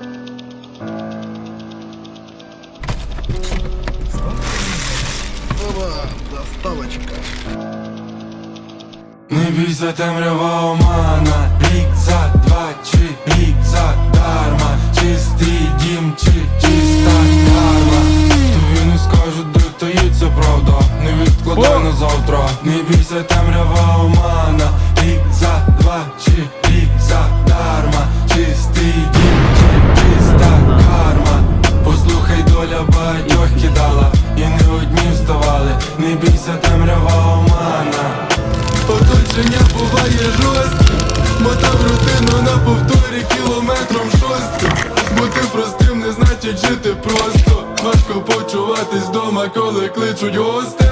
Не бійся темрява омана Рік за два чи рік за дарма. Чистий дім чи чиста карма. Тобі не скажуть, де таїться правда. Не відкладай на завтра. Не бійся темрява омана Рік за два чи рік за дарма Не бійся темрява омана. Оточення буває жорстке Мотав рутину на повторі кілометром шостим Бути простим не значить жити просто. Важко почуватись вдома, коли кличуть гості